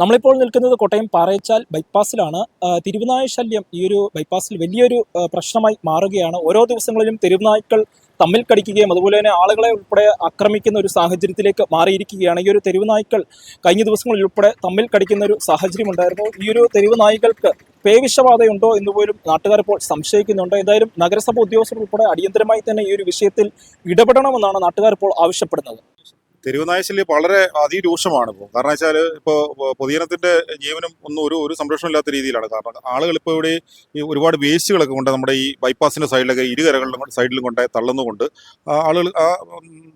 നമ്മളിപ്പോൾ നിൽക്കുന്നത് കോട്ടയം പാറയച്ചാൽ ബൈപ്പാസിലാണ്. തിരുവനായ ശല്യം ഈ ഒരു ബൈപ്പാസിൽ വലിയൊരു പ്രശ്നമായി മാറുകയാണ്. ഓരോ ദിവസങ്ങളിലും തെരുവുനായ്ക്കൾ തമ്മിൽ കടിക്കുകയും അതുപോലെ തന്നെ ആളുകളെ ഉൾപ്പെടെ ആക്രമിക്കുന്ന ഒരു സാഹചര്യത്തിലേക്ക് മാറിയിരിക്കുകയാണ്. ഈ ഒരു തെരുവുനായ്ക്കൾ കഴിഞ്ഞ ദിവസങ്ങളിൽ ഉൾപ്പെടെ തമ്മിൽ കടിക്കുന്ന ഒരു സാഹചര്യം ഉണ്ടായിരുന്നു. ഈ ഒരു തെരുവുനായ്ക്കൾക്ക് പേവിഷബാധയുണ്ടോ എന്ന് പോലും നാട്ടുകാർ ഇപ്പോൾ സംശയിക്കുന്നുണ്ട്. എന്തായാലും നഗരസഭ ഉദ്യോഗസ്ഥർ ഉൾപ്പെടെ അടിയന്തരമായി തന്നെ ഈ ഒരു വിഷയത്തിൽ ഇടപെടണമെന്നാണ് നാട്ടുകാർ ഇപ്പോൾ ആവശ്യപ്പെടുന്നത്. തെരുവുനായശല്യം വളരെ അതിരൂക്ഷമാണ് ഇപ്പോൾ കാരണം വെച്ചാൽ ഇപ്പോൾ പൊതുജനത്തിന്റെ ജീവനും ഒന്നും ഒരു ഒരു സംരക്ഷണം ഇല്ലാത്ത രീതിയിലാണ്. കാരണം ആളുകൾ ഇപ്പോൾ ഇവിടെ ഈ ഒരുപാട് വേസ്റ്റുകളൊക്കെ കൊണ്ട് നമ്മുടെ ഈ ബൈപ്പാസിന്റെ സൈഡിലൊക്കെ ഇരുകരകളിലും സൈഡിലും കൊണ്ട് തള്ളുന്നുകൊണ്ട് ആളുകൾ ആ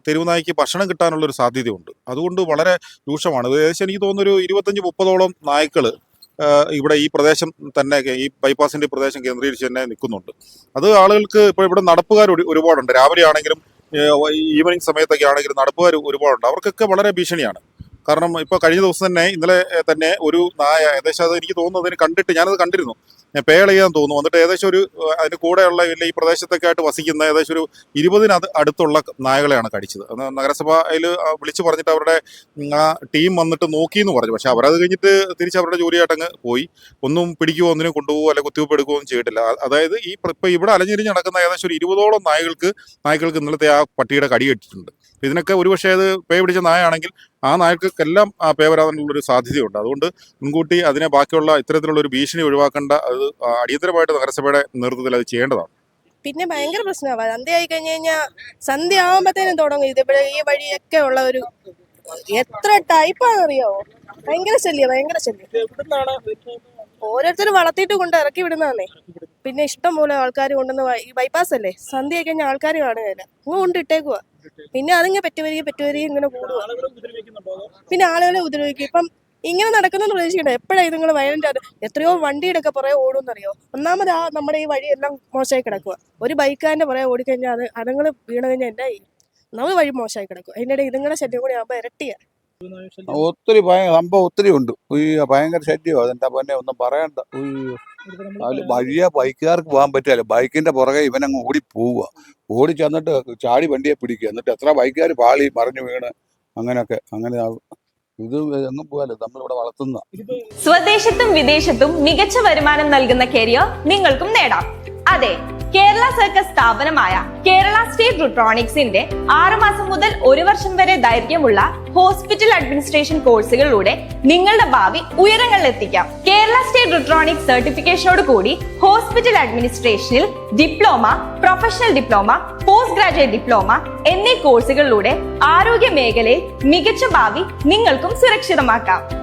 തെരുവുനായ്ക്ക് ഭക്ഷണം കിട്ടാനുള്ള ഒരു സാധ്യതയുണ്ട്. അതുകൊണ്ട് വളരെ രൂക്ഷമാണ്. ഏകദേശം എനിക്ക് തോന്നുന്നു ഒരു ഇരുപത്തഞ്ച് മുപ്പതോളം നായ്ക്കൾ ഇവിടെ ഈ പ്രദേശം തന്നെ ഈ ബൈപ്പാസിന്റെ പ്രദേശം കേന്ദ്രീകരിച്ച് തന്നെ നിൽക്കുന്നുണ്ട്. അത് ആളുകൾക്ക് ഇപ്പോൾ ഇവിടെ നടപ്പുകാർ ഒരു- ഒരുപാടുണ്ട്. രാവിലെ ആണെങ്കിലും ഈവനിങ് സമയത്തൊക്കെ ആണെങ്കിലും നടപ്പുകാർ ഒരുപാടുണ്ട്. അവർക്കൊക്കെ വളരെ ഭീഷണിയാണ്. കാരണം ഇപ്പോൾ കഴിഞ്ഞ ദിവസം തന്നെ ഇന്നലെ തന്നെ ഒരു നായ ഏകദേശം അത് എനിക്ക് തോന്നുന്നു അതിന് കണ്ടിട്ട് ഞാനത് കണ്ടിരുന്നു. ഞാൻ പേളെയ്യാൻ തോന്നുന്നു. എന്നിട്ട് ഏകദേശം ഒരു അതിന് കൂടെയുള്ള ഈ പ്രദേശത്തൊക്കെ ആയിട്ട് വസിക്കുന്ന ഏകദേശം ഒരു ഇരുപതിന് അടുത്തുള്ള നായകളെയാണ് കടിച്ചത്. നഗരസഭയിൽ വിളിച്ചു പറഞ്ഞിട്ട് അവരുടെ ആ ടീം വന്നിട്ട് നോക്കി എന്ന് പറഞ്ഞു. പക്ഷെ അവരത് കഴിഞ്ഞിട്ട് തിരിച്ച് അവരുടെ ജോലിയായിട്ട് അങ്ങ് പോയി. ഒന്നും പിടിക്കുകയോ ഒന്നിനും കൊണ്ടുപോകുമോ അല്ലെങ്കിൽ കുത്തിവെപ്പ് എടുക്കുകയോ ഒന്നും ചെയ്തിട്ടില്ല. അതായത് ഈ ഇപ്പം ഇവിടെ അലഞ്ഞിരിഞ്ഞ് നടക്കുന്ന ഏകദേശം ഒരു ഇരുപതോളം നായകൾക്ക് നായ്ക്കൾക്ക് ഇന്നലത്തെ ആ പട്ടിയുടെ കടി കെട്ടിട്ടുണ്ട് അപ്പൊ ഇതിനൊക്കെ ഒരുപക്ഷെ അത് പേ പിടിച്ച നായാണെങ്കിൽ ആ നായ്ക്കൾക്കെല്ലാം ആ പേ ഒരു സാധ്യതയുണ്ട്. അതുകൊണ്ട് മുൻകൂട്ടി അതിനെ ബാക്കിയുള്ള ഇത്തരത്തിലുള്ള ഒരു ഭീഷണി ഒഴിവാക്കേണ്ട അത് അടിയന്തരമായിട്ട് നഗരസഭയുടെ നേതൃത്വത്തിൽ അത് ചെയ്യേണ്ടതാണ്. പിന്നെ ഭയങ്കര പ്രശ്നമാണ് സന്ധ്യ ആയി കഴിഞ്ഞു കഴിഞ്ഞാൽ സന്ധ്യ ആവുമ്പത്തേനും തുടങ്ങും. ഇത് ഇവിടെ ഈ വഴിയൊക്കെ ഉള്ള ഒരു എത്ര ടൈപ്പാണെന്ന് അറിയാവോ ഭയങ്കര ശല്യം ഭയങ്കര ശല്യം. ഓരോരുത്തരും വളർത്തിയിട്ട് കൊണ്ട് ഇറക്കി വിടുന്നതാണേ പിന്നെ ഇഷ്ടം പോലെ ആൾക്കാർ കൊണ്ടുവന്ന് ബൈപ്പാസ് അല്ലേ? സന്ധ്യ ആയി കഴിഞ്ഞാൽ ആൾക്കാർ കാണുകയില്ല. അങ്ങ് കൊണ്ട് ഇട്ടേക്കുവാ. പിന്നെ അതിങ്ങനെ പെറ്റുവരിക പെറ്റുവരിക ഇങ്ങനെ കൂടുക പിന്നെ ആളുകളെ ഉപദ്രവിക്കും. ഇപ്പം ഇങ്ങനെ നടക്കുന്ന പ്രതീക്ഷിക്കണ്ട. എപ്പോഴായി നിങ്ങൾ വയലന്റ് ആണ് എത്രയോ വണ്ടിയുടെ ഒക്കെ പുറകെ ഓടുമെന്നറിയോ? ഒന്നാമത് ആ നമ്മുടെ ഈ വഴി എല്ലാം മോശമായി കിടക്കുക ഒരു ബൈക്കാരന്റെ പുറകെ ഓടിക്കഴിഞ്ഞാൽ അത് അതുങ്ങൾ വീണ് കഴിഞ്ഞാൽ എന്നാ ഒന്നാമത് നമ്മൾ വഴി മോശമായി കിടക്കും. അതിന്റെ ഇടയിൽ ഇതുങ്ങളുടെ ശല്യം കൂടി ആകുമ്പോൾ ഇരട്ടിയാ. ഒത്തിരി സംഭവം ഒത്തിരി ഉണ്ട്. ഭയങ്കര ശല്യമാണ് അതെന്താ പിന്നെ ഒന്നും പറയണ്ട. അതിൽ വലിയ ബൈക്കുകാർക്ക് പോകാൻ പറ്റില്ല. ബൈക്കിന്റെ പുറകെ ഇവനങ്ങ് ഓടി പോവുക. ഓടി ചെന്നിട്ട് ചാടി വണ്ടിയെ പിടിക്കുക. എന്നിട്ട് എത്ര ബൈക്കുകാർ പാളി മറിഞ്ഞു വീണ് അങ്ങനെയൊക്കെ. അങ്ങനെ ആ- ഇത് എങ്ങും പോകാല്ലോ നമ്മളിവിടെ വളർത്തുന്ന സ്വദേശത്തും വിദേശത്തും മികച്ച വരുമാനം നൽകുന്ന കരിയർ നിങ്ങൾക്കും നേടാം. അതെ കേരള സർക്കസ് സ്ഥാപനമായ കേരള സ്റ്റേറ്റ് റുട്രോണിക്സിന്റെ ആറുമാസം മുതൽ ഒരു വർഷം വരെ ദൈർഘ്യമുള്ള ഹോസ്പിറ്റൽ അഡ്മിനിസ്ട്രേഷൻ കോഴ്സുകളിലൂടെ നിങ്ങളുടെ ഭാവി ഉയരങ്ങളിൽ എത്തിക്കാം. കേരള സ്റ്റേറ്റ് റുട്രോണിക്സ് സർട്ടിഫിക്കേഷനോട് കൂടി hospital അഡ്മിനിസ്ട്രേഷനിൽ diploma professional diploma post graduate diploma എന്നീ കോഴ്സുകളിലൂടെ ആരോഗ്യ മേഖലയിൽ മികച്ച ഭാവി നിങ്ങൾക്കും സുരക്ഷിതമാക്കാം.